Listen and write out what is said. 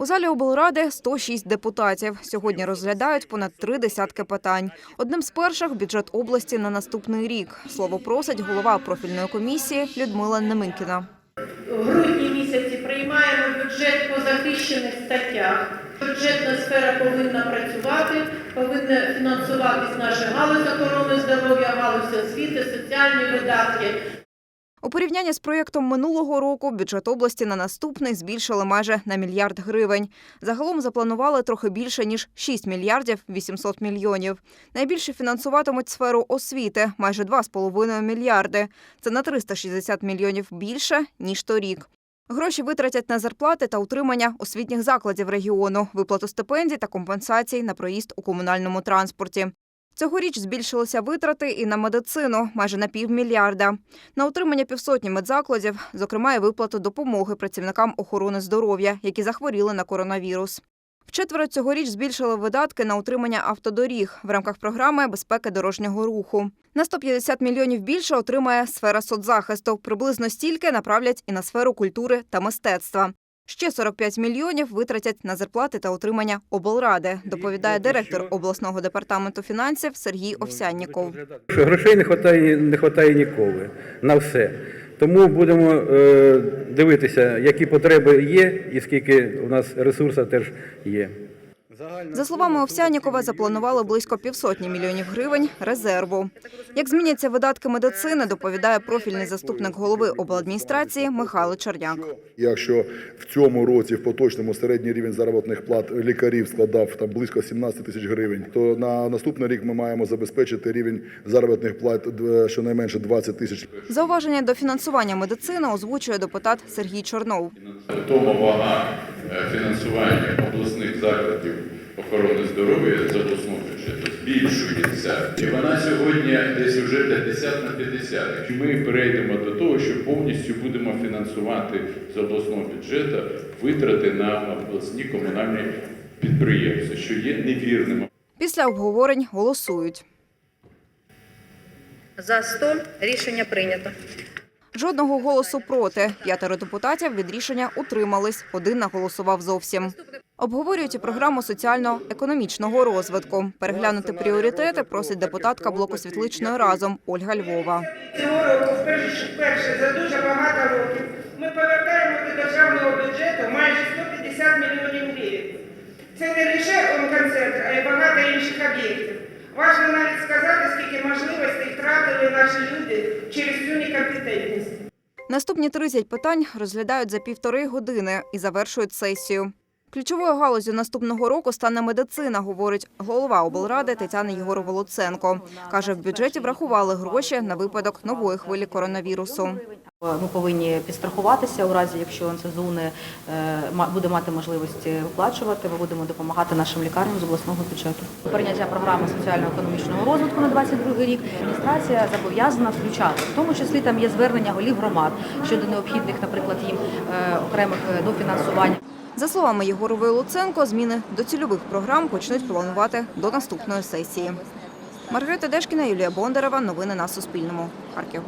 У залі облради 106 депутатів. Сьогодні розглядають понад три десятки питань. Одним з перших – бюджет області на наступний рік. Слово просить голова профільної комісії Людмила Неменкіна. В грудні місяці приймаємо бюджет по захищених статтях. Бюджетна сфера повинна працювати, повинна фінансуватись наша галузь охорони здоров'я, галузь освіти, соціальні видатки. У порівнянні з проєктом минулого року бюджет області на наступний збільшили майже на мільярд гривень. Загалом запланували трохи більше ніж 6 мільярдів 800 мільйонів. Найбільше фінансуватимуть сферу освіти – майже 2,5 мільярди. Це на 360 мільйонів більше ніж торік. Гроші витратять на зарплати та утримання освітніх закладів регіону, виплату стипендій та компенсацій на проїзд у комунальному транспорті. Цьогоріч збільшилися витрати і на медицину – майже на півмільярда. На утримання півсотні медзакладів, зокрема і виплату допомоги працівникам охорони здоров'я, які захворіли на коронавірус. Вчетверо цьогоріч збільшили видатки на утримання автодоріг в рамках програми безпеки дорожнього руху. На 150 мільйонів більше отримає сфера соцзахисту. Приблизно стільки направлять і на сферу культури та мистецтва. Ще 45 мільйонів витратять на зарплати та утримання облради, доповідає директор обласного департаменту фінансів Сергій Овсянніков. Грошей не вистачає, не вистачає ніколи на все. Тому будемо е, дивитися, які потреби є, і скільки у нас ресурсів теж є. За словами Овсянікова, запланували близько півсотні мільйонів гривень резерву. Як зміняться видатки медицини, доповідає профільний заступник голови обладміністрації Михайло Черняк. Якщо в цьому році в поточному середній рівень заробітних плат лікарів складав там близько 17 тисяч гривень, то на наступний рік ми маємо забезпечити рівень заробітних плат щонайменше 20 тисяч. Зауваження до фінансування медицини озвучує депутат Сергій Чорнов. Тому вага е, фінансування обласних закладів охорони здоров'я з обласного бюджету збільшується. І вона сьогодні десь вже 50 на 50. Ми перейдемо до того, що повністю будемо фінансувати з обласного бюджету витрати на обласні комунальні підприємства, що є невірним. Після обговорень голосують. За 100 рішення прийнято. Жодного голосу проти. П'ятеро депутатів від рішення утримались. Один наголосував зовсім. Обговорюють програму соціально-економічного розвитку. Переглянути пріоритети просить депутатка блоку світличної разом Ольга Львова. Цього року вперше, за дуже багато років ми повертаємо до державного бюджету майже 150 мільйонів гривень. Це не лише онконцентр, а й багато інших об'єктів. Важливо навіть сказати, скільки можливостей втратили наші люди через цю некомпетентність. Наступні 30 питань розглядають за півтори години і завершують сесію. Ключовою галузю наступного року стане медицина, говорить голова облради Тетяна Єгорова Луценко. Каже, в бюджеті врахували гроші на випадок нової хвилі коронавірусу. Ми повинні підстрахуватися у разі, якщо НСЗУ не е, буде мати можливість виплачувати. Ми будемо допомагати нашим лікарням з обласного бюджету. Прийняття програми соціально-економічного розвитку на 22 рік. Адміністрація зобов'язана включати, в тому числі там є звернення голів громад щодо необхідних, наприклад, їм е, окремих е, дофінансувань. За словами Єгорової Луценко, зміни до цільових програм почнуть планувати до наступної сесії. Маргарита Дешкіна, Юлія Бондарева. Новини на Суспільному. Харків.